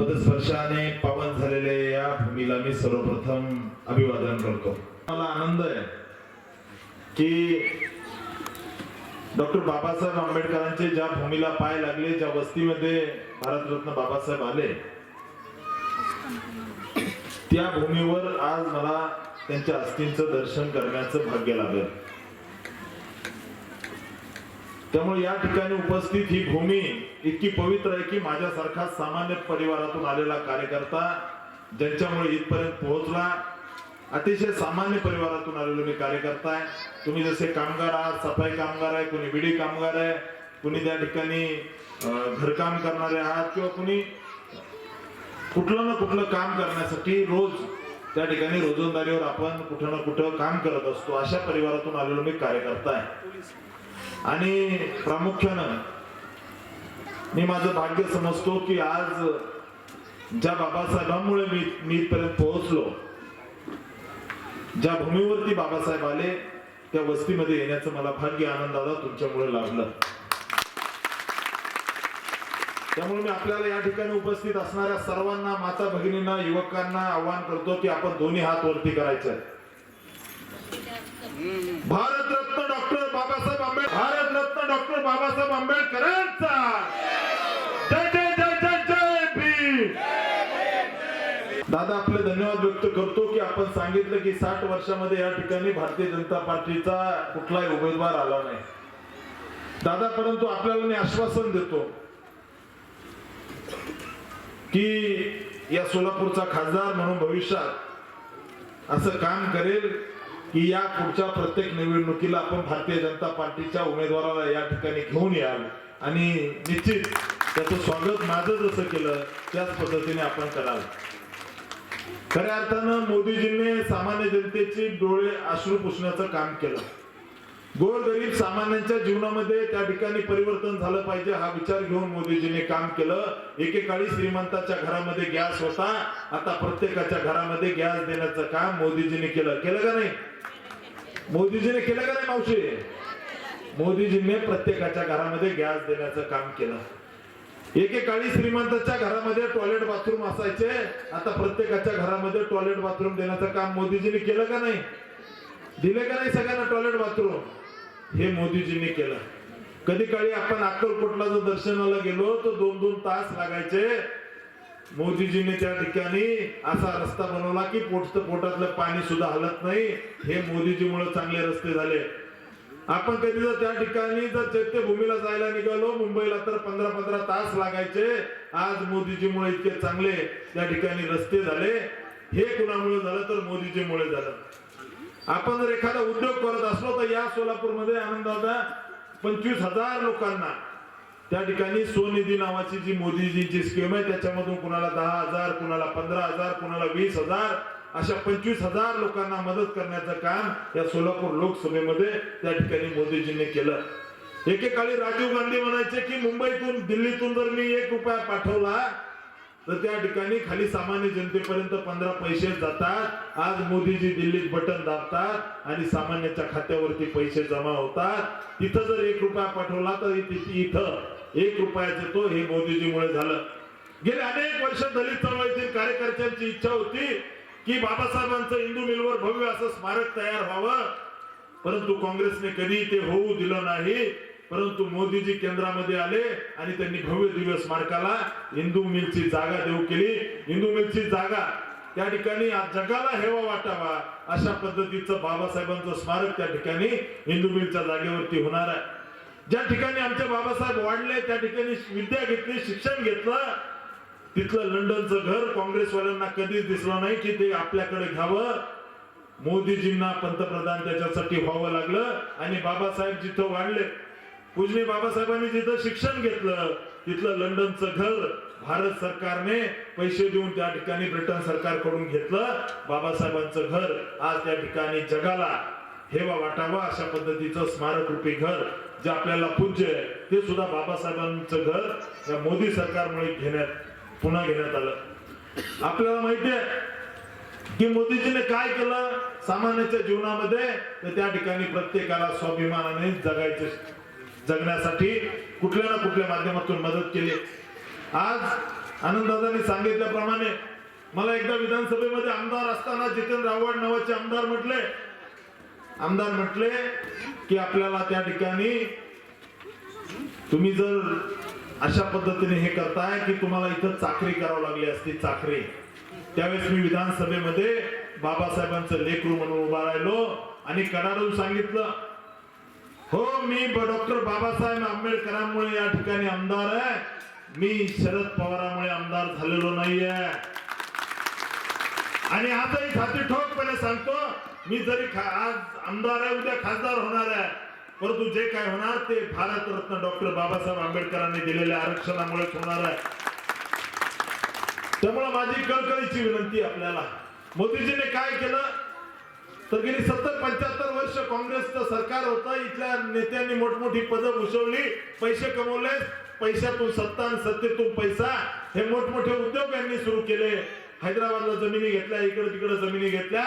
पदस्पर्शाने पावन झालेल्या या भूमीला मी सर्वप्रथम अभिवादन करतो. मला आनंद आहे की डॉक्टर बाबासाहेब आंबेडकरांचे ज्या भूमीला पाय लागले ज्या वस्तीमध्ये भारतरत्न बाबासाहेब आले त्या भूमीवर आज मला त्यांच्या अस्थींचं दर्शन करण्याचं भाग्य लागलं. त्यामुळे या ठिकाणी उपस्थित ही भूमी इतकी पवित्र आहे की माझ्यासारखा सामान्य परिवारातून आलेला कार्यकर्ता ज्यांच्यामुळे इथपर्यंत पोहोचला अतिशय सामान्य परिवारातून आलेलो मी कार्यकर्ता आहे. तुम्ही जसे कामगार आहात सफाई कामगार आहे कोणी विडी कामगार आहे कुणी त्या ठिकाणी घरकाम करणारे आहात किंवा कुणी कुठलं ना कुठलं काम करण्यासाठी रोज त्या ठिकाणी रोजंदारीवर आपण कुठं ना कुठं काम करत असतो. अशा परिवारातून आलेलो मी कार्यकर्ता आहे. आणि प्रामुख्यानं मी माझं भाग्य समजतो की आज ज्या बाबासाहेबांमुळे मी मी इथपर्यंत पोहोचलो ज्या भूमीवरती बाबासाहेब आले त्या वस्तीमध्ये येण्याचं मला भाग्य आनंदाला तुमच्यामुळे लाभलं. त्यामुळे मी आपल्याला या ठिकाणी उपस्थित असणाऱ्या सर्वांना माता भगिनींना युवकांना आवाहन करतो की आपण दोन्ही हात वरती करायचे. भारतरत्न आंबेडकरांचा. जय जय जय जय जय भीम. दादा आपले धन्यवाद व्यक्त करतो की आपण सांगितलं की साठ वर्षामध्ये या ठिकाणी भारतीय जनता पार्टीचा कुठलाही उमेदवार आला नाही. दादा परंतु आपल्याला मी आश्वासन देतो की या सोलापूरचा खासदार म्हणून भविष्यात असं काम करेल की या पुढच्या प्रत्येक निवडणुकीला आपण भारतीय जनता पार्टीच्या उमेदवाराला या ठिकाणी घेऊन याल. आणि निश्चित त्याचं स्वागत माझं जसं केलं त्याच पद्धतीने आपण कराल. खऱ्या अर्थानं मोदीजींनी सामान्य जनतेची डोळे आश्रू पुसण्याचं काम केलं. गोरगरीब सामान्यांच्या जीवनामध्ये त्या ठिकाणी परिवर्तन झालं पाहिजे हा विचार घेऊन मोदीजीने काम केलं. एकेकाळी श्रीमंताच्या घरामध्ये गॅस होता. आता प्रत्येकाच्या घरामध्ये गॅस देण्याचं काम मोदीजीने केलं. केलं का नाही? मोदीजीने केलं का नाही मावशी? मोदीजीने प्रत्येकाच्या घरामध्ये गॅस देण्याचं काम केलं. एकेकाळी श्रीमंताच्या घरामध्ये टॉयलेट बाथरूम असायचे. आता प्रत्येकाच्या घरामध्ये टॉयलेट बाथरूम देण्याचं काम मोदीजीने केलं का नाही? दिले का नाही सगळ्यांना टॉयलेट बाथरूम हे मोदीजींनी केलं. कधी काळी आपण अक्कलकोटला जर दर्शनाला गेलो तर दोन दोन तास लागायचे. मोदीजीने त्या ठिकाणी असा रस्ता बनवला की पोट पोटातलं पाणी सुद्धा हलत नाही. हे मोदीजीमुळे चांगले रस्ते झाले. आपण कधी जर त्या ठिकाणी जर चैत्यभूमीला जायला निघालो मुंबईला तर पंधरा पंधरा तास लागायचे. आज मोदीजीमुळे इतके चांगले त्या ठिकाणी रस्ते झाले. हे कुणामुळे झालं तर मोदीजीमुळे झालं. आपण जर एखादा उद्योग करत असलो तर या सोलापूरमध्ये आनंदादा पंचवीस हजार लोकांना त्या ठिकाणी स्वनिधी नावाची जी मोदीजींची स्कीम आहे त्याच्यामधून कुणाला दहा हजार कुणाला पंधरा हजार कुणाला वीस हजार अशा पंचवीस हजार लोकांना मदत करण्याचं काम या सोलापूर लोकसभेमध्ये त्या ठिकाणी मोदीजींनी केलं. एकेकाळी राजीव गांधी म्हणायचे की मुंबईतून दिल्लीतून जर मी एक रुपया पाठवला तर त्या ठिकाणी खाली सामान्य जनतेपर्यंत पंधरा पैसे जातात. आज मोदीजी दिल्लीत बटन दाबतात आणि सामान्याच्या खात्यावरती पैसे जमा होतात. तिथं जर एक रुपया पाठवला तर इथं एक रुपयाचे तो हे मोदीजीमुळे झालं. गेले अनेक वर्ष दलित चळवळीतील कार्यकर्त्यांची इच्छा होती की बाबासाहेबांचं हिंदू मिलवर भव्य असं स्मारक तयार व्हावं. परंतु काँग्रेसने कधी ते होऊ दिलं नाही. परंतु मोदीजी केंद्रामध्ये आले आणि त्यांनी भव्य दिव्य स्मारकाला हिंदू मिलची जागा देऊ केली. हिंदू मिलची जागा त्या ठिकाणी जगाला हेवा वाटावा अशा पद्धतीचं बाबासाहेबांचं स्मारक त्या ठिकाणी हिंदू मिलच्या जागेवरती होणार आहे. ज्या ठिकाणी आमचे बाबासाहेब वाढले त्या ठिकाणी विद्या घेतली शिक्षण घेतलं तिथलं लंडनचं घर काँग्रेसवाल्यांना कधीच दिसलं नाही की ते आपल्याकडे घ्यावं. मोदीजींना पंतप्रधान त्याच्यासाठी व्हावं लागलं आणि बाबासाहेब जिथं वाढले पूजनी बाबासाहेबांनी जिथं शिक्षण घेतलं तिथलं लंडनचं घर भारत सरकारने पैसे देऊन त्या ठिकाणी ब्रिटन सरकारकडून घेतलं. बाबासाहेबांचं घर आज त्या ठिकाणी जगाला हेवा वाटावा अशा पद्धतीचं स्मारक रूपी घर जे आपल्याला पूज्य आहे ते सुद्धा बाबासाहेबांचं घर या मोदी सरकारमुळे घेण्यात पुन्हा घेण्यात आलं. आपल्याला माहिती आहे की मोदीजीने काय केलं? सामान्याच्या जीवनामध्ये तर त्या ठिकाणी प्रत्येकाला स्वाभिमानाने जगायचे जगण्यासाठी कुठल्या ना कुठल्या माध्यमातून मदत केली. आज आनंददादांनी सांगितल्याप्रमाणे मला एकदा विधानसभेमध्ये आमदार असताना जितेंद्र आव्हाड नावाचे आमदार म्हटले आमदार म्हटले की आपल्याला त्या ठिकाणी तुम्ही जर अशा पद्धतीने हे करताय की तुम्हाला इथं चाकरी करावं लागली असती चाकरी. त्यावेळेस मी विधानसभेमध्ये बाबासाहेबांचं लेकरू म्हणून उभा राहिलो आणि कडाडून सांगितलं हो मी डॉक्टर बाबासाहेब आंबेडकरांमुळे या ठिकाणी आमदार आहे. मी शरद पवारांमुळे आमदार झालेलो नाहीये. आणि आजही छाती ठोकपणे सांगतो मी जरी आज आमदार आहे उद्या खासदार होणार आहे परंतु जे काय होणार ते भारतरत्न डॉक्टर बाबासाहेब आंबेडकरांनी दिलेल्या आरक्षणामुळेच होणार आहे. त्यामुळे माझी कळकळीची विनंती आपल्याला. मोदीजीने काय केलं? तर गेली सत्तर पंच्याहत्तर वर्ष काँग्रेसचं सरकार होतं इथल्या नेत्यांनी मोठमोठी पदं भूषवली पैसे कमवले पैशातून सत्ता आणि सत्तेतून पैसा हे मोठमोठे उद्योग यांनी सुरू केले. हैदराबादला जमिनी घेतल्या इकडे तिकडे जमिनी घेतल्या.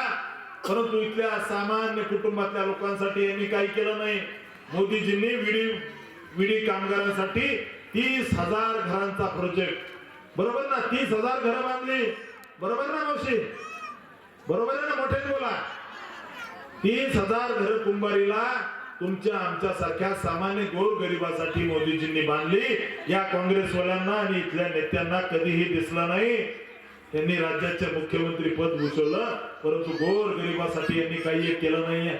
परंतु इथल्या सामान्य कुटुंबातल्या लोकांसाठी यांनी काही केलं नाही. मोदीजींनी विडी विडी कामगारांसाठी तीस हजार घरांचा प्रोजेक्ट बरोबर ना? तीस हजार घरं बांधली. बरोबर ना मावशी? बरोबर आहे ना मोठे बोला? तीस हजार घर कुंभारीला तुमच्या आमच्या सारख्या सामान्य गोर गरिबासाठी मोदीजींनी बांधली. या काँग्रेसवाल्यांना आणि इथल्या नेत्यांना कधीही दिसलं नाही. त्यांनी राज्याचे मुख्यमंत्री पद भूषवलं परंतु गोर गरिबासाठी यांनी काही एक केलं नाहीये.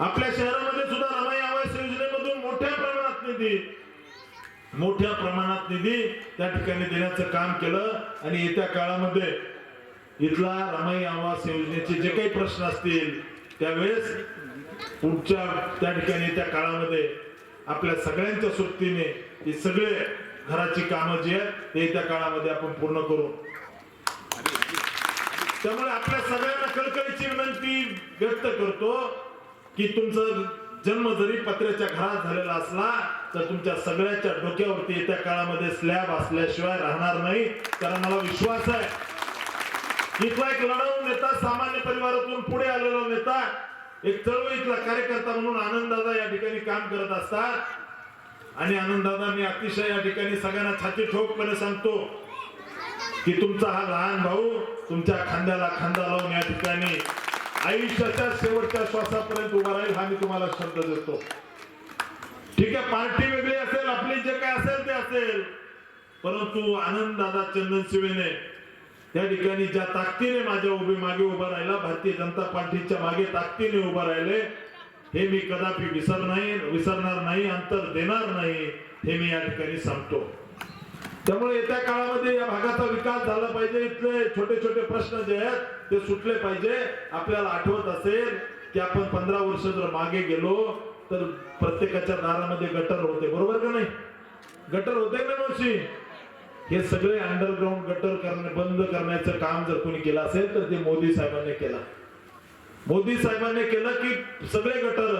आपल्या शहरामध्ये सुद्धा रमाई आवास योजनेमधून मोठ्या प्रमाणात निधी मोठ्या प्रमाणात निधी त्या ठिकाणी देण्याचं काम केलं आणि येत्या काळामध्ये इथला रमाई आवास योजनेचे जे काही प्रश्न असतील त्यावेळेस पुढच्या त्या ठिकाणी त्या काळामध्ये आपल्या सगळ्यांच्या सोबतीने हे सगळे घराची कामं जी आहेत ते त्या काळामध्ये आपण पूर्ण करू. त्यामुळे आपल्या सगळ्यांना कळकळीची विनंती व्यक्त करतो की तुमचं जन्म जरी पत्र्याच्या घरात झालेला असला तर तुमच्या सगळ्याच्या डोक्यावरती येत्या काळामध्ये स्लॅब असल्याशिवाय राहणार नाही. कारण मला विश्वास आहे. इथला एक लढाऊ नेता सामान्य परिवारातून पुढे आलेला नेता एक चळवळीतला कार्यकर्ता म्हणून आनंददादा या ठिकाणी काम करत असतात. आणि आनंददादा मी अतिशय या ठिकाणी सगळ्यांना छाती ठोकपणे सांगतो की तुमचा हा लहान भाऊ तुमच्या खांद्याला खांदा लावून या ठिकाणी आयुष्याच्या शेवटच्या श्वासापर्यंत उभा राहील हा मी तुम्हाला शब्द देतो. ठीक आहे पार्टी वेगळी असेल आपली जे काय असेल ते असेल. परंतु आनंद दादा चंदन शिवेने त्या ठिकाणी ज्या ताकदीने माझ्या उभे मागे उभा राहिला भारतीय जनता पार्टीच्या मागे ताकदीने उभा राहिले हे मी कदापि विसर नाही विसरणार नाही अंतर देणार नाही हे मी या ठिकाणी सांगतो. त्यामुळे येत्या काळामध्ये या भागाचा विकास झाला पाहिजे. इथले छोटे छोटे प्रश्न जे आहेत ते सुटले पाहिजे. आपल्याला आठवत असेल की आपण पंधरा वर्ष जर मागे गेलो तर प्रत्येकाच्या दारामध्ये गटर होते. बरोबर का नाही? गटर होते ना मावशी? हे सगळे अंडरग्राऊंड गटर करणे बंद करण्याचं काम जर कोणी केलं असेल तर ते मोदी साहेबांनी केलं. मोदी साहेबांनी केलं की सगळे गटर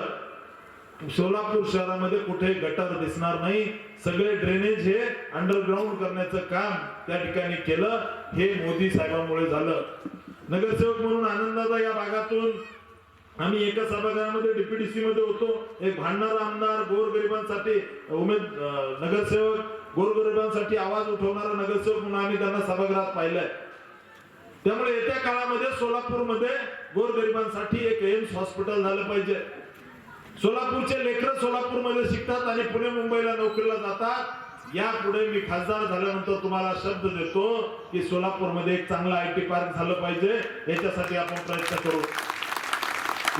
सोलापूर शहरामध्ये कुठे गटर दिसणार नाही. सगळे ड्रेनेज हे अंडरग्राऊंड करण्याचं काम त्या ठिकाणी केलं. हे मोदी साहेबांमुळे झालं. नगरसेवक म्हणून आनंदाचा या भागातून आम्ही एका सभागृहामध्ये डीपीडीसी मध्ये होतो. एक भांडणारा आमदार गोरगरिबांसाठी उमेद नगरसेवक गोरगरिबांसाठी आवाज उठवणारा नगरसेवक म्हणून आम्ही त्यांना सभागृहात पाहिलंय. त्यामुळे येत्या काळामध्ये सोलापूरमध्ये गोरगरिबांसाठी एक एम्स हॉस्पिटल झालं पाहिजे. सोलापूरचे लेकर सोलापूरमध्ये शिकतात आणि पुणे मुंबईला नोकरीला जातात. यापुढे मी खासदार झाल्यानंतर तुम्हाला शब्द देतो की सोलापूरमध्ये एक चांगला आय टी पार्क झालं पाहिजे. याच्यासाठी आपण प्रयत्न करू.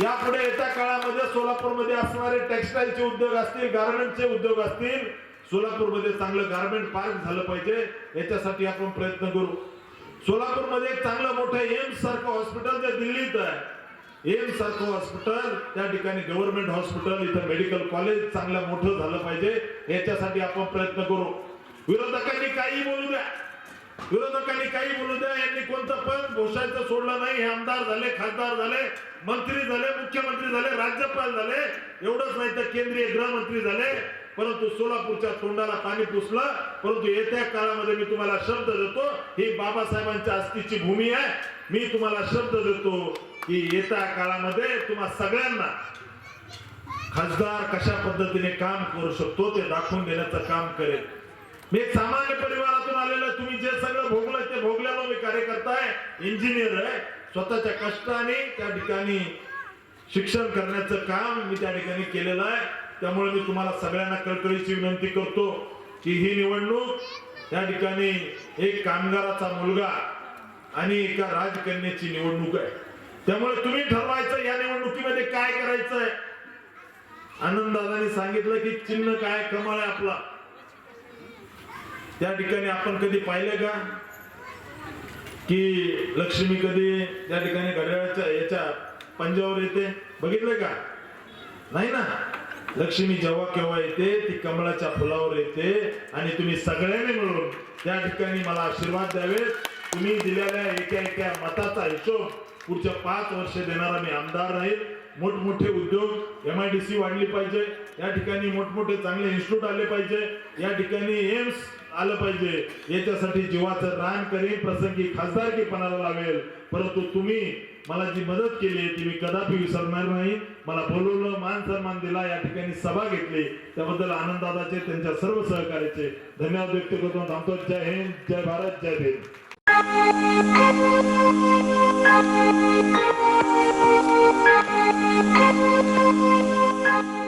यापुढे येत्या काळामध्ये सोलापूरमध्ये असणारे टेक्सटाईलचे उद्योग असतील गार्मेंटचे उद्योग असतील सोलापूरमध्ये चांगलं गार्मेंट पार्क झालं पाहिजे. याच्यासाठी आपण प्रयत्न करू. सोलापूरमध्ये एक चांगलं मोठं एम्स सारखं हॉस्पिटल जे दिल्लीत आहे एम्स सारखं हॉस्पिटल त्या ठिकाणी गव्हर्नमेंट हॉस्पिटल इथं मेडिकल कॉलेज चांगलं मोठं झालं पाहिजे. याच्यासाठी आपण प्रयत्न करू. विरोधकांनी काही बोलू द्या. विरोधकांनी काही बोलू द्या. यांनी कोणतं पद घोषायचं सोडलं नाही. हे आमदार झाले खासदार झाले मंत्री झाले मुख्यमंत्री झाले राज्यपाल झाले. एवढंच नाही तर केंद्रीय गृहमंत्री झाले. परंतु सोलापूरच्या तोंडाला पाणी पुसलं. परंतु येत्या काळामध्ये मी तुम्हाला शब्द देतो. ही बाबासाहेबांच्या अस्तीची भूमी आहे. मी तुम्हाला शब्द देतो. की येत्या काळामध्ये तुम्हा सगळ्यांना खासदार कशा पद्धतीने काम करू शकतो ते दाखवून देण्याचं काम करेल. मी एक सामान्य परिवारातून आलेलं तुम्ही जे सगळं भोगलं ते भोगल्यावर मी कार्यकर्ता आहे इंजिनियर आहे. स्वतःच्या कष्टाने त्या ठिकाणी शिक्षण करण्याचं काम मी त्या ठिकाणी केलेलं आहे. त्यामुळे मी तुम्हाला सगळ्यांना कळकळीची विनंती करतो की ही निवडणूक त्या ठिकाणी एक कामगाराचा मुलगा आणि एका राजकन्याची निवडणूक आहे. त्यामुळे तुम्ही ठरवायचं या निवडणुकीमध्ये काय करायचंय? आनंददादांनी सांगितलं की चिन्ह काय कमळ आहे आपला. त्या ठिकाणी आपण कधी पाहिलं का? की लक्ष्मी कधी त्या ठिकाणी घड्याळाच्या याच्या पंजावर येते? बघितलं का? नाही ना? लक्ष्मी जेव्हा केव्हा येते ती कमळाच्या फुलावर येते आणि तुम्ही सगळ्यांनी मिळून त्या ठिकाणी मला आशीर्वाद द्यावे तुम्ही दिलेल्या एका एका मताचा हिशोब पुढच्या पाच वर्ष देणारा मी आमदार राहील. मोठमोठे उद्योग एम आय डी सी वाढली पाहिजे. या ठिकाणी मोठमोठे चांगले इन्स्टिट्यूट आले पाहिजे. या ठिकाणी एम्स आलं पाहिजे. याच्यासाठी जीवाचं रान करीन. प्रसंगी खासदारकीपणाला लावेल. परंतु तुम्ही मला जी मदत केली ती मी कदापि विसरणार नाही. मला बोलवलं मान सन्मान दिला या ठिकाणी सभा घेतली. त्याबद्दल आनंददादाचे त्यांच्या सर्व सहकार्याचे धन्यवाद व्यक्त करतो. थांबतो. जय हिंद जय भारत जय भीम. Thank you.